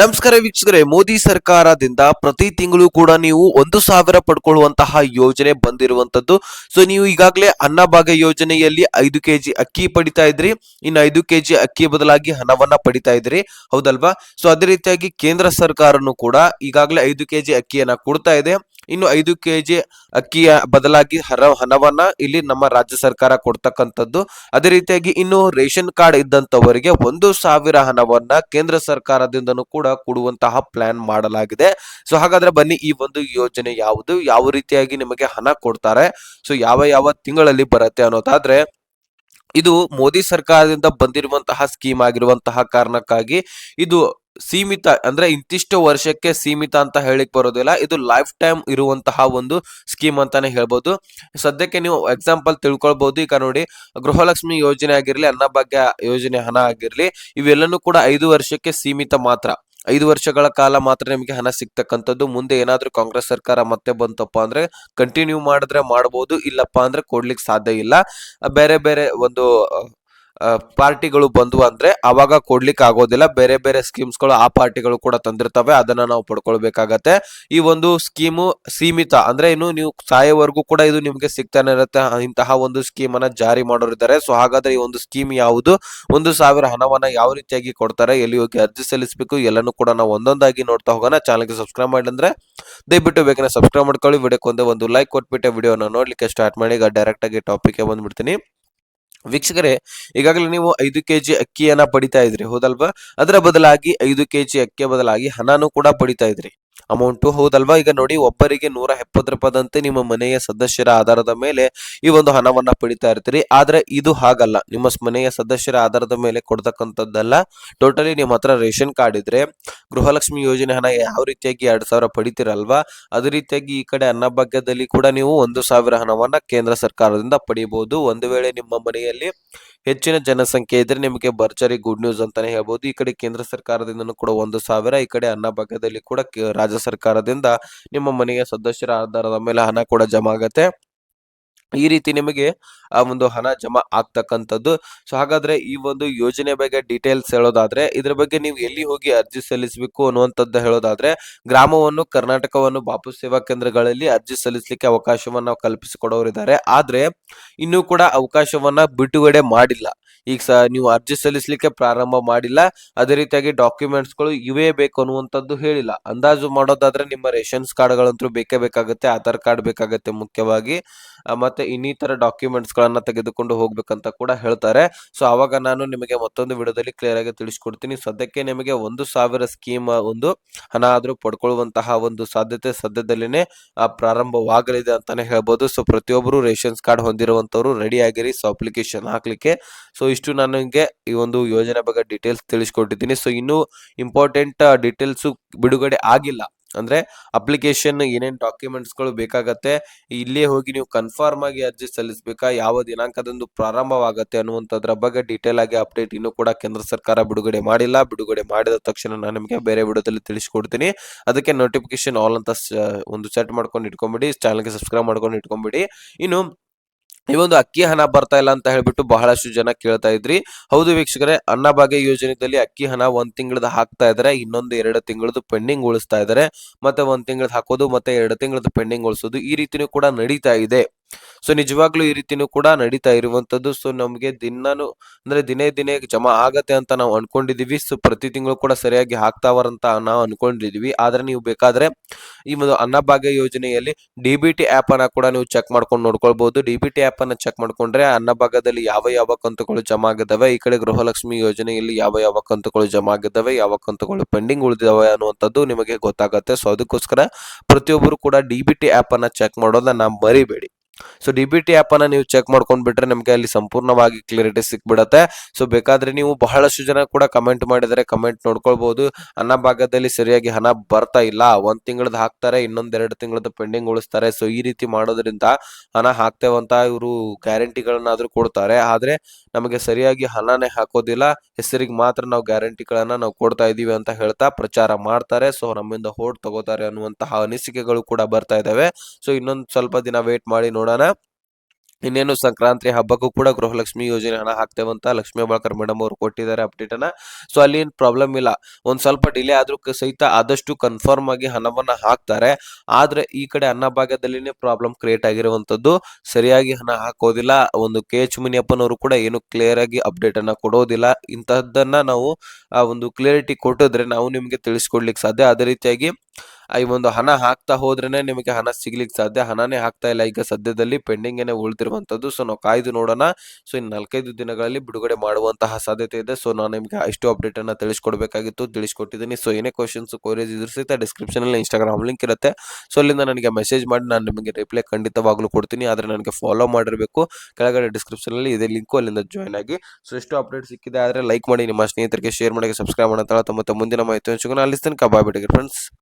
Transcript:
ನಮಸ್ಕಾರ ವೀಕ್ಷಕರೇ, ಮೋದಿ ಸರ್ಕಾರದಿಂದ ಪ್ರತಿ ತಿಂಗಳು ಕೂಡ ನೀವು ಒಂದು ಸಾವಿರ ಪಡ್ಕೊಳ್ಳುವಂತಹ ಯೋಜನೆ ಬಂದಿರುವಂತದ್ದು ಸೊ ನೀವು ಈಗಾಗಲೇ ಅನ್ನಭಾಗ್ಯ ಯೋಜನೆಯಲ್ಲಿ ಐದು ಕೆಜಿ ಅಕ್ಕಿ ಪಡಿತಾ ಇದ್ರಿ. ಇನ್ನು ಐದು ಕೆಜಿ ಅಕ್ಕಿ ಬದಲಾಗಿ ಹಣವನ್ನ ಪಡಿತಾ ಇದ್ರಿ. ಹೌದಲ್ವಾ? ಸೊ ಅದೇ ರೀತಿಯಾಗಿ ಕೇಂದ್ರ ಸರ್ಕಾರನು ಕೂಡ ಈಗಾಗಲೇ ಐದು ಕೆಜಿ ಅಕ್ಕಿಯನ್ನ ಕೊಡ್ತಾ ಇದೆ. ಇನ್ನು ಐದು ಕೆಜಿ ಅಕ್ಕಿಯ ಬದಲಾಗಿ ಹರ, ಹಣವನ್ನ ಇಲ್ಲಿ ನಮ್ಮ ರಾಜ್ಯ ಸರ್ಕಾರ ಕೊಡ್ತಕ್ಕಂಥದ್ದು. ಅದೇ ರೀತಿಯಾಗಿ ಇನ್ನು ರೇಷನ್ ಕಾರ್ಡ್ ಇದ್ದಂಥವರಿಗೆ ಒಂದು ಸಾವಿರ ಹಣವನ್ನ ಕೇಂದ್ರ ಸರ್ಕಾರದಿಂದನೂ ಕೂಡ ಕೊಡುವಂತಹ ಪ್ಲಾನ್ ಮಾಡಲಾಗಿದೆ. ಸೊ, ಹಾಗಾದ್ರೆ ಬನ್ನಿ ಈ ಒಂದು ಯೋಜನೆ ಯಾವುದು, ಯಾವ ರೀತಿಯಾಗಿ ನಿಮಗೆ ಹಣ ಕೊಡ್ತಾರೆ, ಸೊ, ಯಾವ ಯಾವ ತಿಂಗಳಲ್ಲಿ ಬರುತ್ತೆ ಅನ್ನೋದಾದ್ರೆ, ಇದು ಮೋದಿ ಸರ್ಕಾರದಿಂದ ಬಂದಿರುವಂತಹ ಸ್ಕೀಮ್ ಆಗಿರುವಂತಹ ಕಾರಣಕ್ಕಾಗಿ ಇದು ಸೀಮಿತ ಅಂದ್ರೆ ಇಂತಿಷ್ಟು ವರ್ಷಕ್ಕೆ ಸೀಮಿತ ಅಂತ ಹೇಳಿಕ್ ಬರೋದಿಲ್ಲ. ಇದು ಲೈಫ್ ಟೈಮ್ ಇರುವಂತಹ ಒಂದು ಸ್ಕೀಮ್ ಅಂತಾನೆ ಹೇಳ್ಬೋದು. ಸದ್ಯಕ್ಕೆ ನೀವು ಎಕ್ಸಾಂಪಲ್ ತಿಳ್ಕೊಳ್ಬಹುದು ಈಗ ನೋಡಿ, ಗೃಹಲಕ್ಷ್ಮಿ ಯೋಜನೆ ಆಗಿರ್ಲಿ, ಅನ್ನಭಾಗ್ಯ ಯೋಜನೆ ಹಣ ಆಗಿರ್ಲಿ, ಇವೆಲ್ಲನೂ ಕೂಡ ಐದು ವರ್ಷಕ್ಕೆ ಸೀಮಿತ ಮಾತ್ರ. ಐದು ವರ್ಷಗಳ ಕಾಲ ಮಾತ್ರ ನಿಮಗೆ ಹಣ ಸಿಗ್ತಕ್ಕಂಥದ್ದು. ಮುಂದೆ ಏನಾದ್ರೂ ಕಾಂಗ್ರೆಸ್ ಸರ್ಕಾರ ಮತ್ತೆ ಬಂತಪ್ಪ ಅಂದ್ರೆ ಕಂಟಿನ್ಯೂ ಮಾಡಿದ್ರೆ ಮಾಡಬಹುದು ಇಲ್ಲಪ್ಪ ಅಂದ್ರೆ ಕೊಡ್ಲಿಕ್ಕೆ ಸಾಧ್ಯ ಇಲ್ಲ. ಬೇರೆ ಬೇರೆ ಒಂದು ಪಾರ್ಟಿಗಳು ಬಂದ್ವು ಅಂದ್ರೆ ಅವಾಗ ಕೊಡ್ಲಿಕ್ಕೆ ಆಗೋದಿಲ್ಲ ಬೇರೆ ಬೇರೆ ಸ್ಕೀಮ್ಸ್ಗಳು ಆ ಪಾರ್ಟಿಗಳು ಕೂಡ ತಂದಿರ್ತವೆ. ಅದನ್ನ ನಾವು ಪಡ್ಕೊಳ್ಬೇಕಾಗತ್ತೆ. ಈ ಒಂದು ಸ್ಕೀಮು ಸೀಮಿತ. ಅಂದ್ರೆ ಇನ್ನು ನೀವು ಸಾಯೋವರೆಗೂ ಕೂಡ ಇದು ನಿಮಗೆ ಸಿಗ್ತಾನೆ ಇರುತ್ತೆ. ಇಂತಹ ಒಂದು ಸ್ಕೀಮ್ ಅನ್ನ ಜಾರಿ ಮಾಡೋರಿದ್ದಾರೆ. ಸೊ ಹಾಗಾದ್ರೆ ಈ ಒಂದು ಸ್ಕೀಮ್ ಯಾವುದು? ಒಂದು ಸಾವಿರ ಹಣವನ್ನ ಯಾವ ರೀತಿಯಾಗಿ ಕೊಡ್ತಾರೆ? ಎಲ್ಲಿ ಹೋಗಿ ಅರ್ಜಿ ಸಲ್ಲಿಸಬೇಕು? ಎಲ್ಲನೂ ಕೂಡ ನಾವು ಒಂದೊಂದಾಗಿ ನೋಡ್ತಾ ಹೋಗೋಣ. ಚಾನಲ್ಗೆ ಸಬ್ಸ್ಕ್ರೈಬ್ ಮಾಡಿದ್ರೆ ದಯವಿಟ್ಟು ಬೇಕಾದ್ರೆ ಸಬ್ಸ್ಕ್ರೈಬ್ ಮಾಡ್ಕೊಳ್ಳಿ. ವಿಡಿಯೋಕ್ಕೆ ಒಂದೇ ಲೈಕ್ ಕೊಟ್ಬಿಟ್ಟೆ ವಿಡಿಯೋನ ನೋಡ್ಲಿಕ್ಕೆ ಸ್ಟಾರ್ಟ್ ಮಾಡಿ. ಈಗ ಡೈರೆಕ್ಟ್ ಆಗಿ ಟಾಪಿಕ್ಗೆ ಬಂದ್ಬಿಡ್ತೀನಿ. ವೀಕ್ಷಕರೇ, ಈಗಾಗಲೇ ನೀವು ಐದು ಕೆಜಿ ಅಕ್ಕಿಯನ್ನ ಪಡಿತಾ ಇದ್ರಿ, ಹೌದಲ್ವಾ? ಅದರ ಬದಲಾಗಿ ಐದು ಕೆಜಿ ಅಕ್ಕಿಯ ಬದಲಾಗಿ ಹಣನೂ ಕೂಡ ಪಡಿತಾ ಇದ್ರಿ. ಅಮೌಂಟು ಹೌದಲ್ವಾ? ಈಗ ನೋಡಿ, ಒಬ್ಬರಿಗೆ ನೂರ ಎಪ್ಪತ್ತು ರೂಪಾಯಿದಂತೆ ನಿಮ್ಮ ಮನೆಯ ಸದಸ್ಯರ ಆಧಾರದ ಮೇಲೆ ಈ ಒಂದು ಹಣವನ್ನ ಪಡಿತಾ ಇರ್ತೀರಿ. ಆದ್ರೆ ಇದು ಹಾಗಲ್ಲ. ನಿಮ್ಮ ಮನೆಯ ಸದಸ್ಯರ ಆಧಾರದ ಮೇಲೆ ಕೊಡ್ತಕ್ಕಂಥದ್ದಲ್ಲ. ಟೋಟಲಿ ನಿಮ್ಮ ಹತ್ರ ರೇಷನ್ ಕಾರ್ಡ್ ಇದ್ರೆ ಗೃಹಲಕ್ಷ್ಮಿ ಯೋಜನೆ ಹಣ ಯಾವ ರೀತಿಯಾಗಿ ಎರಡು ಸಾವಿರ ಪಡಿತೀರಲ್ವಾ? ಅದೇ ರೀತಿಯಾಗಿ ಈ ಕಡೆ ಅನ್ನಭಾಗ್ಯದಲ್ಲಿ ಕೂಡ ನೀವು ಒಂದು ಸಾವಿರ ಹಣವನ್ನ ಕೇಂದ್ರ ಸರ್ಕಾರದಿಂದ ಪಡಿಬಹುದು ಒಂದು ವೇಳೆ ನಿಮ್ಮ ಮನೆಯಲ್ಲಿ ಹೆಚ್ಚಿನ ಜನಸಂಖ್ಯೆ ಇದ್ರೆ ನಿಮಗೆ ಭರ್ಜರಿ ಗುಡ್ ನ್ಯೂಸ್ ಅಂತಾನೆ ಹೇಳ್ಬೋದು. ಈ ಕಡೆ ಕೇಂದ್ರ ಸರ್ಕಾರದಿಂದ ಕೂಡ ಒಂದು ಸಾವಿರ, ಈ ಕಡೆ ಅನ್ನ ಅನ್ನಭಾಗ್ಯದಲ್ಲಿ ಕೂಡ ರಾಜ್ಯ ಸರ್ಕಾರದಿಂದ ನಿಮ್ಮ ಮನೆಯ ಸದಸ್ಯರ ಆಧಾರದ ಮೇಲೆ ಹಣ ಕೂಡ ಜಮಾ ಆಗತ್ತೆ. ಈ ರೀತಿ ನಿಮಗೆ, ಆ ಒಂದು ಹಣ ಜಮಾ ಆಗ್ತಕ್ಕಂಥದ್ದು. ಸೊ, ಹಾಗಾದ್ರೆ ಈ ಒಂದು ಯೋಜನೆ ಬಗ್ಗೆ ಡೀಟೇಲ್ಸ್ ಹೇಳೋದಾದ್ರೆ, ಇದ್ರ ಬಗ್ಗೆ ನೀವು ಎಲ್ಲಿ ಹೋಗಿ ಅರ್ಜಿ ಸಲ್ಲಿಸಬೇಕು ಅನ್ನುವಂಥದ್ದು ಹೇಳೋದಾದ್ರೆ, ಗ್ರಾಮವನ್ನು, ಕರ್ನಾಟಕವನ್ನು ಬಾಪು ಸೇವಾ ಕೇಂದ್ರಗಳಲ್ಲಿ ಅರ್ಜಿ ಸಲ್ಲಿಸಲಿಕ್ಕೆ ಅವಕಾಶವನ್ನ ಕಲ್ಪಿಸಿಕೊಡೋರಿದ್ದಾರೆ ಆದ್ರೆ, ಇನ್ನೂ ಕೂಡ ಅವಕಾಶವನ್ನ ಬಿಡುಗಡೆ ಮಾಡಿಲ್ಲ. ಈಗ ಸ, ನೀವು ಅರ್ಜಿ ಸಲ್ಲಿಸಲಿಕ್ಕೆ ಪ್ರಾರಂಭ ಮಾಡಿಲ್ಲ. ಅದೇ ರೀತಿಯಾಗಿ ಡಾಕ್ಯುಮೆಂಟ್ಸ್ಗಳು ಇವೇ ಬೇಕು ಅನ್ನುವಂಥದ್ದು ಹೇಳಿಲ್ಲ. ಅಂದಾಜು ಮಾಡೋದಾದ್ರೆ ನಿಮ್ಮ ರೇಷನ್ಸ್ ಕಾರ್ಡ್ಗಳಂತೂ ಬೇಕೇ ಬೇಕಾಗುತ್ತೆ, ಆಧಾರ್ ಕಾರ್ಡ್ ಬೇಕಾಗುತ್ತೆ ಮುಖ್ಯವಾಗಿ. ಮತ್ತೆ ಇನ್ನಿತರ ಡಾಕ್ಯುಮೆಂಟ್ಸ್ ಗಳನ್ನ ತೆಗೆದುಕೊಂಡು ಹೋಗ್ಬೇಕಂತ ಕೂಡ ಹೇಳ್ತಾರೆ. ಸೊ ಅವಾಗ ನಾನು ನಿಮಗೆ ಮತ್ತೊಂದು ವಿಡಿಯೋದಲ್ಲಿ ಕ್ಲಿಯರ್ ಆಗಿ ತಿಳಿಸ್ಕೊಡ್ತೀನಿ. ಸದ್ಯಕ್ಕೆ ನಿಮಗೆ ಒಂದು ಸಾವಿರ ಸ್ಕೀಮ್ ಒಂದು ಹಣ ಆದ್ರೂ ಪಡ್ಕೊಳ್ಳುವಂತಹ ಒಂದು ಸಾಧ್ಯತೆ ಸದ್ಯದಲ್ಲಿನೇ ಪ್ರಾರಂಭವಾಗಲಿದೆ ಅಂತಾನೆ ಹೇಳ್ಬೋದು. ಸೊ ಪ್ರತಿಯೊಬ್ಬರು ರೇಷನ್ಸ್ ಕಾರ್ಡ್ ಹೊಂದಿರುವಂತವ್ರು ರೆಡಿ ಆಗಿರಿ. ಸೊ ಅಪ್ಲಿಕೇಶನ್ ಹಾಕ್ಲಿಕ್ಕೆ. ಸೊ ಇಷ್ಟು ನನಗೆ ಈ ಒಂದು ಯೋಜನೆ ಬಗ್ಗೆ ಡೀಟೇಲ್ಸ್ ತಿಳಿಸ್ಕೊಟ್ಟಿದ್ದೀನಿ. ಸೊ ಇನ್ನೂ ಇಂಪಾರ್ಟೆಂಟ್ ಡೀಟೇಲ್ಸ್ ಬಿಡುಗಡೆ ಆಗಿಲ್ಲ. ಅಂದ್ರೆ ಅಪ್ಲಿಕೇಶನ್ ಏನೇನ್ ಡಾಕ್ಯುಮೆಂಟ್ಸ್ಗಳು ಬೇಕಾಗತ್ತೆ, ಇಲ್ಲೇ ಹೋಗಿ ನೀವು ಕನ್ಫರ್ಮ್ ಆಗಿ ಅರ್ಜಿ ಸಲ್ಲಿಸಬೇಕಾ, ಯಾವ ದಿನಾಂಕದಂದು ಪ್ರಾರಂಭವಾಗುತ್ತೆ ಅನ್ನುವಂಥದ್ರ ಬಗ್ಗೆ ಡೀಟೇಲ್ ಆಗಿ ಅಪ್ಡೇಟ್ ಇನ್ನೂ ಕೂಡ ಕೇಂದ್ರ ಸರ್ಕಾರ ಬಿಡುಗಡೆ ಮಾಡಿಲ್ಲ. ಬಿಡುಗಡೆ ಮಾಡಿದ ತಕ್ಷಣ ನಾನು ನಿಮಗೆ ಬೇರೆ ವಿಡಿಯೋದಲ್ಲಿ ತಿಳಿಸ್ಕೊಡ್ತೀನಿ. ಅದಕ್ಕೆ ನೋಟಿಫಿಕೇಶನ್ ಆಲ್ ಅಂತ ಒಂದು ಸೆಟ್ ಮಾಡ್ಕೊಂಡು ಇಟ್ಕೊಂಬಿಡಿ ಚಾನಲ್ಗೆ ಸಬ್ಸ್ಕ್ರೈಬ್ ಮಾಡ್ಕೊಂಡು ಇಟ್ಕೊಂಬಿಡಿ. ಇನ್ನು ಈ ಒಂದು ಅಕ್ಕಿ ಹಣ ಬರ್ತಾ ಇಲ್ಲ ಅಂತ ಹೇಳ್ಬಿಟ್ಟು ಬಹಳಷ್ಟು ಜನ ಕೇಳ್ತಾ ಇದ್ರಿ. ಹೌದು ವೀಕ್ಷಕರೇ, ಅನ್ನಭಾಗ್ಯ ಯೋಜನೆಯಲ್ಲಿ ಅಕ್ಕಿ ಹಣ ಒಂದ್ ತಿಂಗಳದ ಹಾಕ್ತಾ ಇದಾರೆ, ಇನ್ನೊಂದು ಎರಡು ತಿಂಗಳದ್ದು ಪೆಂಡಿಂಗ್ ಉಳಿಸ್ತಾ ಇದಾರೆ. ಮತ್ತೆ ಒಂದ್ ತಿಂಗಳದ ಹಾಕೋದು, ಮತ್ತೆ ಎರಡು ತಿಂಗಳದ ಪೆಂಡಿಂಗ್ ಉಳಿಸೋದು ಈ ರೀತಿನೂ ಕೂಡ ನಡೀತಾ ಇದೆ. ಸೊ ನಿಜವಾಗ್ಲೂ ಈ ರೀತಿನೂ ಕೂಡ ನಡೀತಾ ಇರುವಂತದ್ದು ಸೊ ನಮ್ಗೆ ದಿನಾನು ಅಂದ್ರೆ ದಿನೇ ದಿನೇ ಜಮಾ ಆಗತ್ತೆ ಅಂತ ನಾವು ಅನ್ಕೊಂಡಿದೀವಿ. ಸೊ ಪ್ರತಿ ತಿಂಗಳು ಕೂಡ ಸರಿಯಾಗಿ ಹಾಕ್ತಾವರಂತ ನಾವು ಅನ್ಕೊಂಡಿದೀವಿ. ಆದ್ರೆ ನೀವು ಬೇಕಾದ್ರೆ ಈ ಒಂದು ಅನ್ನಭಾಗ್ಯ ಯೋಜನೆಯಲ್ಲಿ ಡಿ ಬಿ ಟಿ ಆಪ್ ಅನ್ನ ಕೂಡ ನೀವು ಚೆಕ್ ಮಾಡ್ಕೊಂಡು ನೋಡ್ಕೊಳ್ಬಹುದು ಡಿ ಬಿ ಟಿ ಆಪ್ ಅನ್ನ ಚೆಕ್ ಮಾಡ್ಕೊಂಡ್ರೆ ಅನ್ನಭಾಗದಲ್ಲಿ ಯಾವ ಯಾವ ಕಂತುಗಳು ಜಮಾ ಆಗಿದ್ದಾವೆ ಈ ಕಡೆ ಗೃಹಲಕ್ಷ್ಮಿ ಯೋಜನೆಯಲ್ಲಿ ಯಾವ ಯಾವ ಕಂತುಗಳು ಜಮಾ ಆಗಿದ್ದಾವೆ ಯಾವ ಕಂತುಗಳು ಪೆಂಡಿಂಗ್ ಉಳಿದಿದ್ದಾವೆ ಅನ್ನುವಂಥದ್ದು ನಿಮಗೆ ಗೊತ್ತಾಗುತ್ತೆ. ಸೊ ಅದಕ್ಕೋಸ್ಕರ ಪ್ರತಿಯೊಬ್ಬರು ಕೂಡ ಡಿ ಬಿ ಟಿ ಆಪ್ ಅನ್ನ ಚೆಕ್ ಮಾಡೋದನ್ನ ಮರಿಬೇಡಿ. So D B T app ಅನ್ನ ನೀವು ಚೆಕ್ ಮಾಡ್ಕೊಂಡ್ ಬಿಟ್ರೆ ನಿಮಗೆ ಅಲ್ಲಿ ಸಂಪೂರ್ಣವಾಗಿ ಕ್ಲಿಯರಿಟಿ ಸಿಕ್ಬಿಡತ್ತೆ. ಸೊ ಬೇಕಾದ್ರೆ ನೀವು ಬಹಳಷ್ಟು ಜನ ಕೂಡ ಕಮೆಂಟ್ ಮಾಡಿದರೆ ಕಮೆಂಟ್ ನೋಡ್ಕೊಳ್ಬಹುದು ಅನ್ನಭಾಗ್ಯದಲ್ಲಿ ಸರಿಯಾಗಿ ಹಣ ಬರ್ತಾ ಇಲ್ಲ. ಒಂದ್ ತಿಂಗಳದ್ದು ಹಾಕ್ತಾರೆ, ಇನ್ನೊಂದೆರಡು ತಿಂಗಳದ ಪೆಂಡಿಂಗ್ ಉಳಿಸ್ತಾರೆ. ಸೊ ಈ ರೀತಿ ಮಾಡೋದ್ರಿಂದ ಹಣ ಹಾಕ್ತೇವಂತ ಇವರು ಗ್ಯಾರಂಟಿಗಳನ್ನಾದರೂ ಕೊಡ್ತಾರೆ. ಆದ್ರೆ ನಮಗೆ ಸರಿಯಾಗಿ ಹಣನೇ ಹಾಕೋದಿಲ್ಲ. ಹೆಸರಿಗೆ ಮಾತ್ರ ನಾವು ಗ್ಯಾರಂಟಿಗಳನ್ನ ನಾವು ಕೊಡ್ತಾ ಇದೀವಿ ಅಂತ ಹೇಳ್ತಾ ಪ್ರಚಾರ ಮಾಡ್ತಾರೆ. ಸೊ ನಮ್ಮಿಂದ ಹೋಟ್ ತಗೋತಾರೆ ಅನ್ನುವಂತಹ ಅನಿಸಿಕೆಗಳು ಕೂಡ ಬರ್ತಾ ಇದಾವೆ. ಸೊ ಇನ್ನೊಂದು ಸ್ವಲ್ಪ ದಿನ ವೇಟ್ ಮಾಡಿ ನೋಡೋಣ. ಇನ್ನೇನು ಸಂಕ್ರಾಂತಿ ಹಬ್ಬಕ್ಕೂ ಕೂಡ ಗೃಹಲಕ್ಷ್ಮಿ ಯೋಜನೆ ಹಣ ಹಾಕ್ತೇವಂತ ಲಕ್ಷ್ಮೀ ಹೆಬ್ಬಾಳ್ಕರ್ ಮೇಡಮ್ ಅವರು ಕೊಟ್ಟಿದ್ದಾರೆ ಅಪ್ಡೇಟ್ ಅನ್ನ. ಸೊ ಅಲ್ಲಿ ಏನು ಪ್ರಾಬ್ಲಮ್ ಇಲ್ಲ. ಒಂದ್ ಸ್ವಲ್ಪ ಡಿಲೇ ಆದ್ರೂ ಸಹಿತ ಆದಷ್ಟು ಕನ್ಫರ್ಮ್ ಆಗಿ ಹಣವನ್ನ ಹಾಕ್ತಾರೆ. ಆದ್ರೆ ಈ ಕಡೆ ಅನ್ನಭಾಗ್ಯದಲ್ಲಿನೇ ಪ್ರಾಬ್ಲಮ್ ಕ್ರಿಯೇಟ್ ಆಗಿರುವಂತದ್ದು. ಸರಿಯಾಗಿ ಹಣ ಹಾಕೋದಿಲ್ಲ. ಒಂದು ಕೆ ಎಚ್ ಮುನಿಯಪ್ಪನವರು ಕೂಡ ಏನು ಕ್ಲಿಯರ್ ಆಗಿ ಅಪ್ಡೇಟ್ ಅನ್ನ ಕೊಡೋದಿಲ್ಲ. ಇಂತಹದ್ದನ್ನ ನಾವು ಆ ಒಂದು ಕ್ಲಿಯರಿಟಿ ಕೊಟ್ಟಿದ್ರೆ ನಾವು ನಿಮಗೆ ತಿಳಿಸ್ಕೊಡ್ಲಿಕ್ಕೆ ಸಾಧ್ಯ. ಅದೇ ರೀತಿಯಾಗಿ ಈ ಒಂದು ಹಣ ಹಾಕ್ತಾ ಹೋದ್ರೇನೆ ನಿಮಗೆ ಹಣ ಸಿಗ್ಲಿಕ್ಕೆ ಸಾಧ್ಯ. ಹಣನೇ ಹಾಕ್ತಾ ಇಲ್ಲ. ಈಗ ಸದ್ಯದಲ್ಲಿ ಪೆಂಡಿಂಗ್ ಏನೇ ಉಳಿದಿರುವಂತದ್ದು ಸೊ ನಾವು ಕಾಯ್ದು ನೋಡೋಣ. ಸೊ ಇನ್ನು ನಾಲ್ಕೈದು ದಿನಗಳಲ್ಲಿ ಬಿಡುಗಡೆ ಮಾಡುವಂತಹ ಸಾಧ್ಯತೆ ಇದೆ. ಸೊ ನಾನು ನಿಮಗೆ ಇಷ್ಟು ಅಪ್ಡೇಟ್ ಅನ್ನ ತಿಳಿಸ್ಕೊಡ್ಬೇಕಾಗಿತ್ತು ತಿಳಿಸ್ಕೊಟ್ಟಿದ್ದೀನಿ ಸೊ ಏನೇ ಕ್ವಶನ್ಸ್ ಕೋರೇಜ್ ಇದ್ರ ಸಹಿತ ಡಿಸ್ಕ್ರಿಪ್ಷನ್ ಅಲ್ಲಿ ಇನ್ಸ್ಟಾಗ್ರಾಮ್ ಲಿಂಕ್ ಇರುತ್ತೆ. ಸೊ ಅಲ್ಲಿಂದ ನನಗೆ ಮೆಸೇಜ್ ಮಾಡಿ, ನಾನು ನಿಮಗೆ ರಿಪ್ಲೈ ಖಂಡಿತವಾಗ್ಲೂ ಕೊಡ್ತೀನಿ. ಆದ್ರೆ ನನಗೆ ಫಾಲೋ ಮಾಡಿರಬೇಕು. ಕೆಳಗಡೆ ಡಿಸ್ಕ್ರಿಪ್ಷನ್ ಅಲ್ಲಿ ಇದೆ ಲಿಂಕು ಅಲ್ಲಿಂದ ಜಾಯ್ನ್ ಆಗಿ. ಸೊ ಎಷ್ಟು ಅಪ್ಡೇಟ್ ಸಿಕ್ಕಿದೆ ಆದ್ರೆ ಲೈಕ್ ಮಾಡಿ, ನಿಮ್ಮ ಸ್ನೇಹಿತರಿಗೆ ಶೇರ್ ಮಾಡಿ ಸಬ್ಸ್ಕ್ರೈಬ್ ಮಾಡೋಣ ಮತ್ತು ಮುಂದಿನ ಮಾಹಿತಿ ಹಂಚಿಕೊಂಡು ಅಲ್ಲಿ ತನಕ ಬಾಯ್ ಬಿಟ್ಟಿಗೆ ಫ್ರೆಂಡ್ಸ್